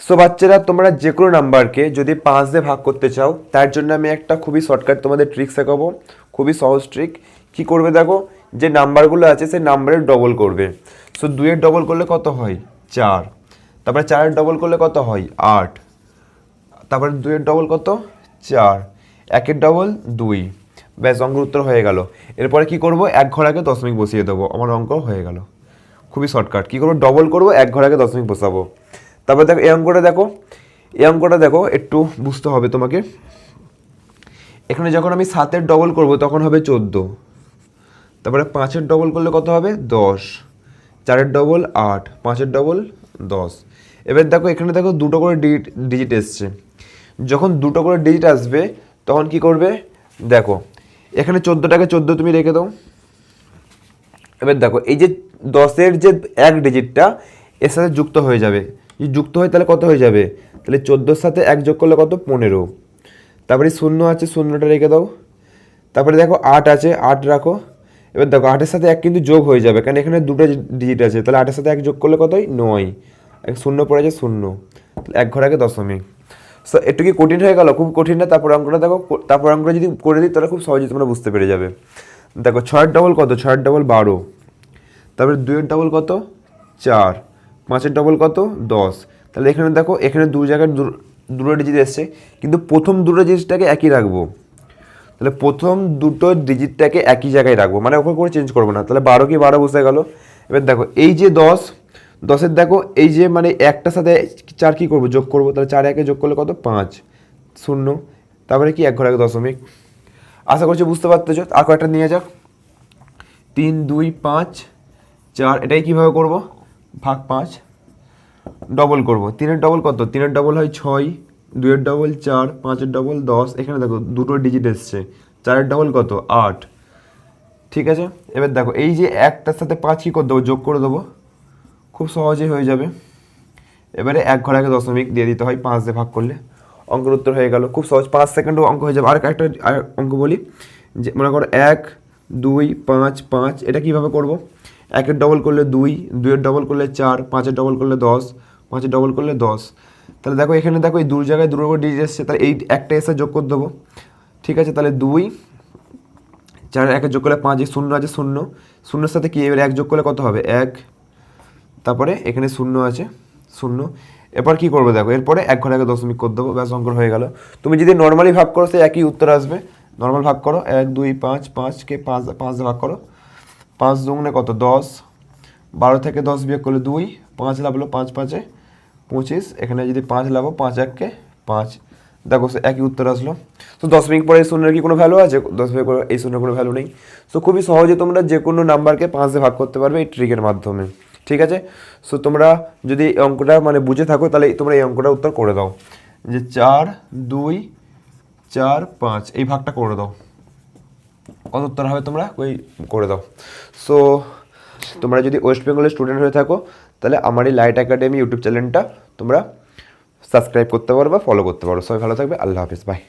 So বাচ্চারা, তোমরা যে কোনো নাম্বারকে যদি পাঁচ দিয়ে ভাগ করতে চাও, তার জন্য আমি একটা খুবই শর্টকাট তোমাদের ট্রিক শেখাবো খুবই সহজ ট্রিক কি করবে দেখো? যে নাম্বারগুলো আছে, সেই নাম্বারের ডবল করবে। সো দুইয়ের ডবল করলে কত হয়? চার। তারপরে চারের ডবল করলে কত হয়? আট। তারপরে দুইয়ের ডবল কত? চার। একের ডবল দুই। ব্যাস, অঙ্কের উত্তর হয়ে গেল। এরপরে কি করব? এক ঘর আগে দশমিক বসিয়ে দেবো। আমার অঙ্ক হয়ে গেল। খুবই শর্টকাট কী করব? ডবল করব, এক ঘর আগে দশমিক বসাবো। তারপরে দেখো, এই অঙ্কটা দেখো, এই অঙ্কটা দেখো, একটু বুঝতে হবে তোমাকে। এখানে যখন আমি সাতের ডবল করব, তখন হবে চোদ্দ। তারপরে পাঁচের ডবল করলে কত হবে? দশ। চারের ডবল আট, পাঁচের ডবল দশ। এবার দেখো, এখানে দেখো দুটো করে ডিজিট ডিজিট এসছে। যখন দুটো করে ডিজিট আসবে, তখন কি করবে? দেখো, এখানে চোদ্দোটাকে চোদ্দ তুমি রেখে দাও। এবার দেখো, এই যে দশের যে এক ডিজিটটা এর সাথে যুক্ত হয়ে যাবে। যদি যুক্ত হয় তাহলে কত হয়ে যাবে? তাহলে চোদ্দোর সাথে এক যোগ করলে কত? পনেরো। তারপরে শূন্য আছে, শূন্যটা রেখে দাও। তারপরে দেখো আট আছে, আট রাখো। এবার দেখো আটের সাথে এক কিন্তু যোগ হয়ে যাবে, কারণ এখানে দুটো ডিজিট আছে। তাহলে আটের সাথে এক যোগ করলে কত হয় নয়। এক শূন্য পড়ে আছে, শূন্য। এক ঘর আগে দশমিক। সো একটু কি কঠিন হয়ে গেল? খুব কঠিন না? তারপর অঙ্কটা দেখো, তারপর অঙ্কটা যদি করে দিই, তাহলে খুব সহজে তোমরা বুঝতে পেরে যাবে। দেখো, ছয়ের ডবল কত? ছয়ের ডবল বারো। তারপরে দুইয়ের ডবল কত? চার। পাঁচের ডবল কত? দশ। তাহলে এখানে দেখো, এখানে দু জায়গায় দুটো ডিজিট এসছে, কিন্তু প্রথম দুটো ডিজিটটাকে একই রাখব। তাহলে প্রথম দুটো ডিজিটটাকে একই জায়গায় রাখব মানে ওপর করে চেঞ্জ করব না। তাহলে বারো কি বারো বসে গেল? এবার দেখো, এই যে দশ, দশের দেখো, এই যে মানে একটার সাথে চার কী করব? যোগ করব, তাহলে চার একে যোগ করলে কত? পাঁচ। শূন্য। তারপরে কি? এক ঘর এক দশমিক। আশা করছি বুঝতে পারতেছো। আর কয়েকটা নিয়ে যাক তিন, দুই, পাঁচ, চার এটাই কীভাবে করব? ভাগ পাঁচ ডবল করব। তিনের ডবল কত? তিনের ডবল হয় ছয়, দুইয়ের ডবল চার, পাঁচের ডবল দশ। এখানে দেখো দুটো ডিজিট এসছে। চারের ডবল কত? আট। ঠিক আছে? এবার দেখো, এই যে একটার সাথে পাঁচ কী করে দেবো? যোগ করে দেবো। খুব সহজেই হয়ে যাবে। এবারে এক ঘর আগে দশমিক দিয়ে দিতে হয় পাঁচ দিয়ে ভাগ করলে। অঙ্কের উত্তর হয়ে গেল। খুব সহজ, পাঁচ সেকেন্ডও অঙ্ক হয়ে যাবে। আর একটা অঙ্ক বলি। যে মনে করো এক, দুই, পাঁচ পাঁচ, এটা কীভাবে করব? একের ডবল করলে দুই, দুইয়ের ডবল করলে চার, পাঁচের ডবল করলে দশ, পাঁচের ডবল করলে দশ। তাহলে দেখো এখানে দেখো এই দু জায়গায় দুটো করে ডিজিট এসছে, তাহলে এই একটা এসে যোগ করে দেবো। ঠিক আছে, তাহলে দুই, চার একে যোগ করলে পাঁচ শূন্য আছে শূন্য। শূন্যের সাথে কি? এবার এক যোগ করলে কত হবে? এক। তারপরে এখানে শূন্য আছে, শূন্য। এরপর কি করব দেখো? এরপরে এক ঘর আগে দশমিক করে দেবো, ব্যাস অঙ্কর হয়ে গেল। তুমি যদি নর্মালি ভাগ করো, সে একই উত্তর আসবে। নর্মাল ভাগ করো, এক, দুই, পাঁচ, পাঁচকে পাঁচ পাঁচ ভাগ করো। পাঁচ দুগুণে কত? দশ। বারো থেকে দশ বিয়োগ করলে দুই। পাঁচ লাভলো পাঁচ পাঁচে পঁচিশ। এখানে যদি পাঁচ লাভো পাঁচ এককে পাঁচ। দেখো একই উত্তর আসলো। তো দশ মিনিট পরে এই শূন্যের কি কোনো ভ্যালু আছে? দশ মিনিট পরে এই শূন্যের কোনো ভ্যালু নেই। সো খুবই সহজে তোমরা যে কোনো নাম্বারকে পাঁচ দিয়ে ভাগ করতে পারবে এই ট্রিকের মাধ্যমে। ঠিক আছে? সো তোমরা যদি এই অঙ্কটা মানে বুঝে থাকো, তাহলে তোমরা এই অঙ্কটা উত্তর করে দাও। যে চার, দুই, চার, পাঁচ, এই ভাগটা করে দাও। কত উত্তর হবে তোমরা? ওই করে দাও। সো তোমরা যদি ওয়েস্ট বেঙ্গলের স্টুডেন্ট হয়ে থাকো, তাহলে আমার এই লাইট একাডেমি ইউটিউব চ্যানেলটা তোমরা সাবস্ক্রাইব করতে পারো বা ফলো করতে পারো। সবাই ভালো থাকবে। আল্লাহ হাফিজ। বাই